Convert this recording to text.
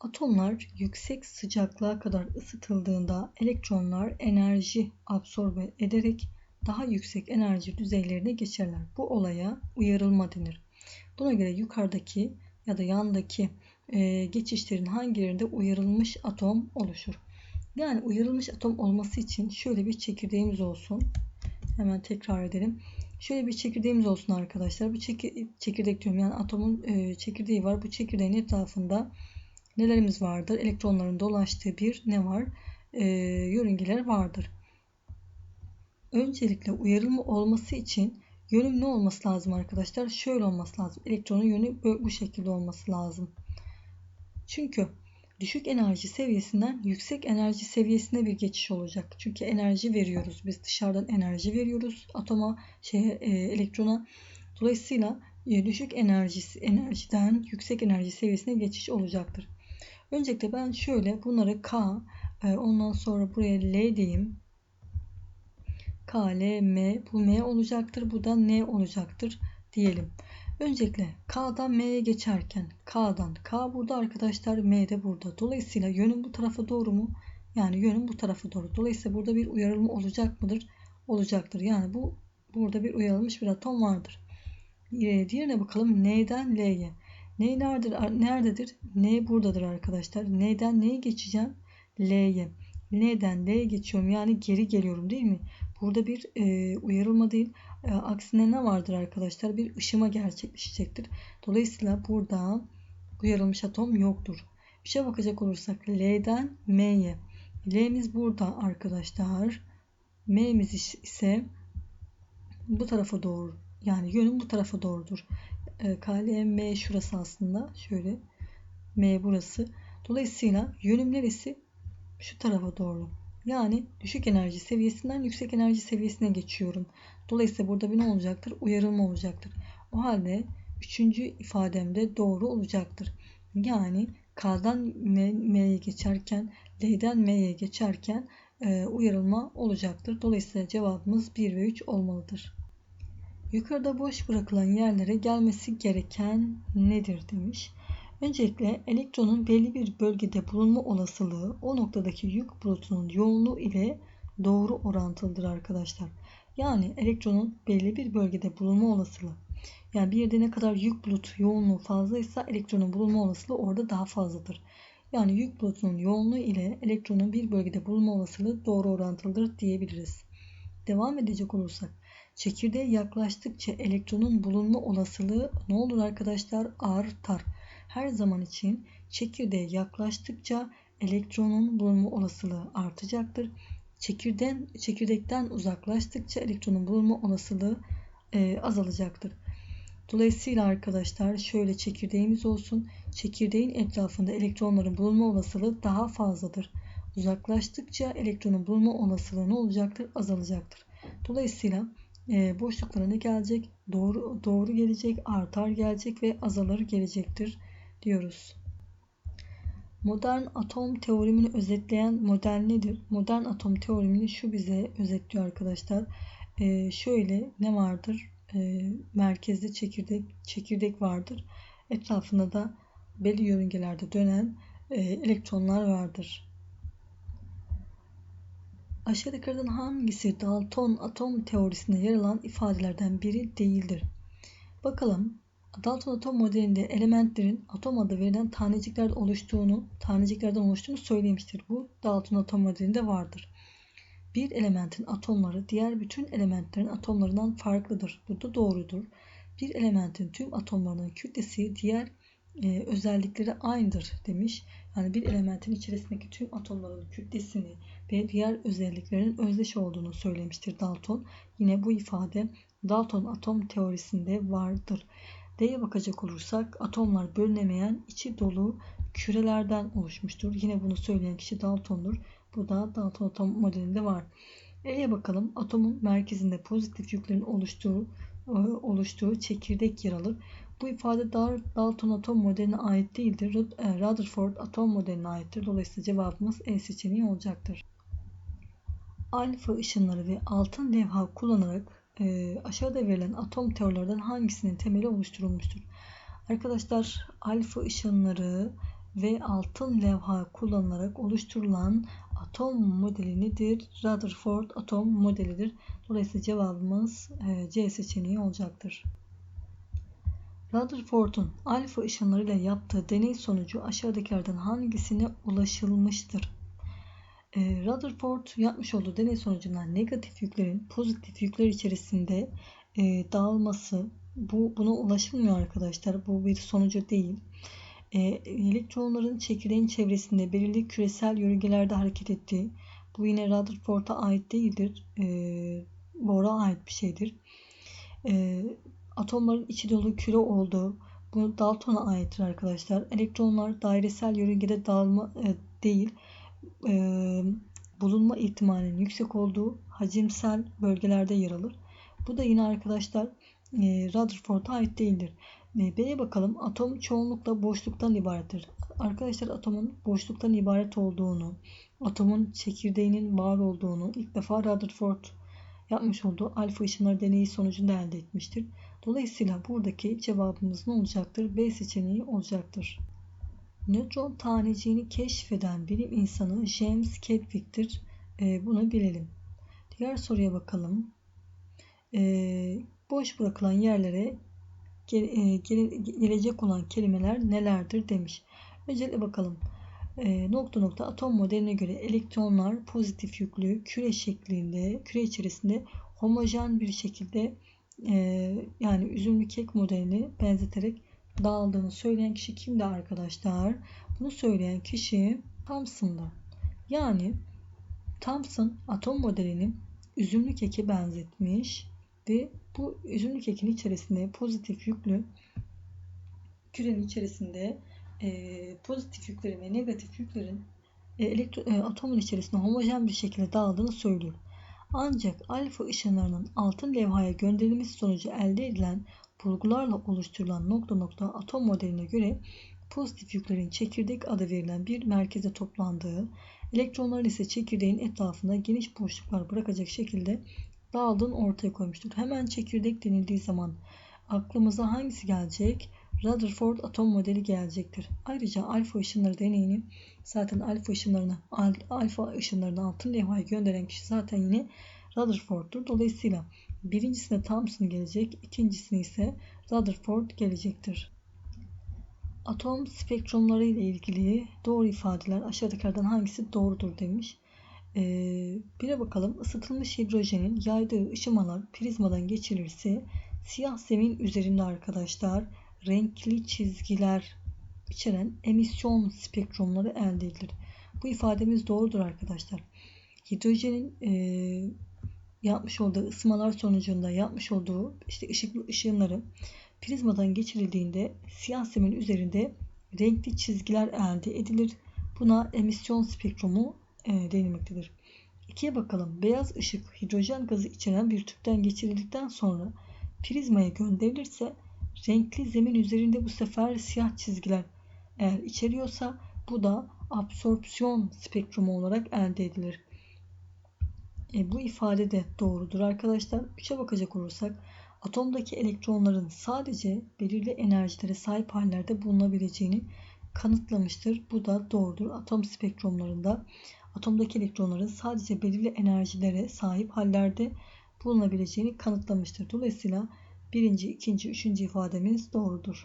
Atomlar yüksek sıcaklığa kadar ısıtıldığında elektronlar enerji absorbe ederek daha yüksek enerji düzeylerine geçerler. Bu olaya uyarılma denir. Buna göre yukarıdaki ya da yandaki e, geçişlerin hangilerinde uyarılmış atom oluşur? Yani uyarılmış atom olması için şöyle bir çekirdeğimiz olsun. Hemen tekrar edelim. Şöyle bir çekirdeğimiz olsun arkadaşlar. Bu çekirdek diyorum yani atomun e, çekirdeği var. Bu çekirdeğin etrafında nelerimiz vardır? Elektronların dolaştığı bir ne var? E, yörüngeler vardır. Öncelikle uyarılma olması için yönüm ne olması lazım arkadaşlar? Şöyle olması lazım. Elektronun yönü bu şekilde olması lazım. Çünkü düşük enerji seviyesinden yüksek enerji seviyesine bir geçiş olacak. Çünkü enerji veriyoruz. Biz dışarıdan enerji veriyoruz atoma, şeye, e, elektrona. Dolayısıyla e, düşük enerjisi enerjiden yüksek enerji seviyesine geçiş olacaktır. Öncelikle ben şöyle bunları K, e, ondan sonra buraya L diyeyim. K, L, M, bu M olacaktır. Bu da N olacaktır diyelim. Öncelikle K'dan M'ye geçerken K'dan K burada arkadaşlar M de burada. Dolayısıyla yönüm bu tarafa doğru mu? Yani yönüm bu tarafa doğru. Dolayısıyla burada bir uyarılma olacak mıdır? Olacaktır. Yani bu burada bir uyarılmış bir atom vardır. Diğerine bakalım. N'den L'ye. N nerededir? Nerededir? N buradadır arkadaşlar. N'den N'ye geçeceğim? L'ye. N'den L'ye geçiyorum. Yani geri geliyorum değil mi? Burada bir e, uyarılma değil. E, aksine ne vardır arkadaşlar? Bir ışıma gerçekleşecektir. Dolayısıyla burada uyarılmış atom yoktur. Bir şey bakacak olursak L'den M'ye. L'miz burada arkadaşlar. M'miz ise bu tarafa doğru. Yani yönüm bu tarafa doğrudur. E, KLM M şurası aslında. Şöyle. M burası. Dolayısıyla yönüm neresi? Şu tarafa doğru. Yani düşük enerji seviyesinden yüksek enerji seviyesine geçiyorum. Dolayısıyla burada bir ne olacaktır? Uyarılma olacaktır. O halde üçüncü ifademde doğru olacaktır. Yani K'dan M'ye geçerken, L'den M'ye geçerken e, uyarılma olacaktır. Dolayısıyla cevabımız 1 ve 3 olmalıdır. Yukarıda boş bırakılan yerlere gelmesi gereken nedir demiş. Öncelikle elektronun belli bir bölgede bulunma olasılığı o noktadaki yük bulutunun yoğunluğu ile doğru orantılıdır arkadaşlar. Yani elektronun belli bir bölgede bulunma olasılığı. Yani bir yerde ne kadar yük bulut yoğunluğu fazlaysa elektronun bulunma olasılığı orada daha fazladır. Yani yük bulutunun yoğunluğu ile elektronun bir bölgede bulunma olasılığı doğru orantılıdır diyebiliriz. Devam edecek olursak çekirdeğe yaklaştıkça elektronun bulunma olasılığı ne olur arkadaşlar? Artar her zaman için çekirdeğe yaklaştıkça elektronun bulunma olasılığı artacaktır. Çekirden, çekirdekten uzaklaştıkça elektronun bulunma olasılığı e, azalacaktır. Dolayısıyla arkadaşlar şöyle çekirdeğimiz olsun. Çekirdeğin etrafında elektronların bulunma olasılığı daha fazladır. Uzaklaştıkça elektronun bulunma olasılığı ne olacaktır? Azalacaktır. Dolayısıyla e, boşluklara ne gelecek? Doğru, doğru gelecek, artar gelecek ve azalır gelecektir diyoruz. Modern atom teorimini özetleyen model nedir? Modern atom teorimini şu bize özetliyor arkadaşlar. Ee, şöyle ne vardır? Ee, merkezde çekirdek çekirdek vardır. Etrafında da belli yörüngelerde dönen e, elektronlar vardır. Aşağıdakilerden hangisi Dalton atom teorisinde yer alan ifadelerden biri değildir? Bakalım Dalton atom modelinde elementlerin atom adı verilen taneciklerden oluştuğunu, taneciklerden oluştuğunu söylemiştir. Bu Dalton atom modelinde vardır. Bir elementin atomları diğer bütün elementlerin atomlarından farklıdır. Bu da doğrudur. Bir elementin tüm atomlarının kütlesi diğer e, özellikleri aynıdır demiş. Yani bir elementin içerisindeki tüm atomların kütlesini ve diğer özelliklerin özdeş olduğunu söylemiştir Dalton. Yine bu ifade Dalton atom teorisinde vardır. D'ye bakacak olursak atomlar bölünemeyen içi dolu kürelerden oluşmuştur. Yine bunu söyleyen kişi Dalton'dur. Bu da Dalton atom modelinde var. E'ye bakalım. Atomun merkezinde pozitif yüklerin oluştuğu e, oluştuğu çekirdek yer alır. Bu ifade Dalton atom modeline ait değildir. E, Rutherford atom modeline aittir. Dolayısıyla cevabımız E seçeneği olacaktır. Alfa ışınları ve altın levha kullanarak e, aşağıda verilen atom teorilerden hangisinin temeli oluşturulmuştur? Arkadaşlar alfa ışınları ve altın levha kullanılarak oluşturulan atom modeli nedir? Rutherford atom modelidir. Dolayısıyla cevabımız e, C seçeneği olacaktır. Rutherford'un alfa ışınlarıyla yaptığı deney sonucu aşağıdakilerden hangisine ulaşılmıştır? E, Rutherford yapmış olduğu deney sonucunda negatif yüklerin pozitif yükler içerisinde e, dağılması bu buna ulaşılmıyor arkadaşlar. Bu bir sonucu değil. E, elektronların çekirdeğin çevresinde belirli küresel yörüngelerde hareket ettiği bu yine Rutherford'a ait değildir. E, Bohr'a ait bir şeydir. E, atomların içi dolu küre olduğu bu Dalton'a aittir arkadaşlar. Elektronlar dairesel yörüngede dağılma e, değil e, bulunma ihtimalinin yüksek olduğu hacimsel bölgelerde yer alır. Bu da yine arkadaşlar e, Rutherford'a ait değildir. E, B'ye bakalım. Atom çoğunlukla boşluktan ibarettir. Arkadaşlar atomun boşluktan ibaret olduğunu, atomun çekirdeğinin var olduğunu ilk defa Rutherford yapmış olduğu alfa ışınları deneyi sonucunda elde etmiştir. Dolayısıyla buradaki cevabımız ne olacaktır? B seçeneği olacaktır. Nötron taneciğini keşfeden bilim insanı James Chadwick'tir. E, bunu bilelim. Diğer soruya bakalım. E, boş bırakılan yerlere gele, gele, gelecek olan kelimeler nelerdir demiş. Öncelikle bakalım. E, nokta nokta atom modeline göre elektronlar pozitif yüklü küre şeklinde, küre içerisinde homojen bir şekilde e, yani üzümlü kek modelini benzeterek dağıldığını söyleyen kişi kimdi arkadaşlar? Bunu söyleyen kişi Thomson'da. Yani Thomson atom modelini üzümlü keke benzetmiş ve bu üzümlü kekin içerisinde pozitif yüklü kürenin içerisinde e, pozitif yüklerin ve negatif yüklerin e, elektro, e, atomun içerisinde homojen bir şekilde dağıldığını söylüyor. Ancak alfa ışınlarının altın levhaya gönderilmesi sonucu elde edilen bulgularla oluşturulan nokta nokta atom modeline göre pozitif yüklerin çekirdek adı verilen bir merkeze toplandığı, elektronların ise çekirdeğin etrafında geniş boşluklar bırakacak şekilde dağıldığını ortaya koymuştur. Hemen çekirdek denildiği zaman aklımıza hangisi gelecek? Rutherford atom modeli gelecektir. Ayrıca alfa ışınları deneyini zaten alfa ışınlarını alfa ışınlarını altın levhaya gönderen kişi zaten yine Rutherford'dur. Dolayısıyla birincisine Thomson gelecek, ikincisine ise Rutherford gelecektir. Atom spektrumları ile ilgili doğru ifadeler aşağıdakilerden hangisi doğrudur demiş. Ee, bire bakalım. Isıtılmış hidrojenin yaydığı ışımalar prizmadan geçirilirse siyah zemin üzerinde arkadaşlar renkli çizgiler içeren emisyon spektrumları elde edilir. Bu ifademiz doğrudur arkadaşlar. Hidrojenin e, yapmış olduğu ısımalar sonucunda yapmış olduğu işte ışıklı ışınları prizmadan geçirildiğinde siyah zemin üzerinde renkli çizgiler elde edilir. Buna emisyon spektrumu e, denilmektedir. İkiye bakalım. Beyaz ışık hidrojen gazı içeren bir tüpten geçirildikten sonra prizmaya gönderilirse renkli zemin üzerinde bu sefer siyah çizgiler eğer içeriyorsa bu da absorpsiyon spektrumu olarak elde edilir. E, bu ifade de doğrudur arkadaşlar. 3'e bakacak olursak atomdaki elektronların sadece belirli enerjilere sahip hallerde bulunabileceğini kanıtlamıştır. Bu da doğrudur. Atom spektrumlarında atomdaki elektronların sadece belirli enerjilere sahip hallerde bulunabileceğini kanıtlamıştır. Dolayısıyla birinci, ikinci, üçüncü ifademiz doğrudur.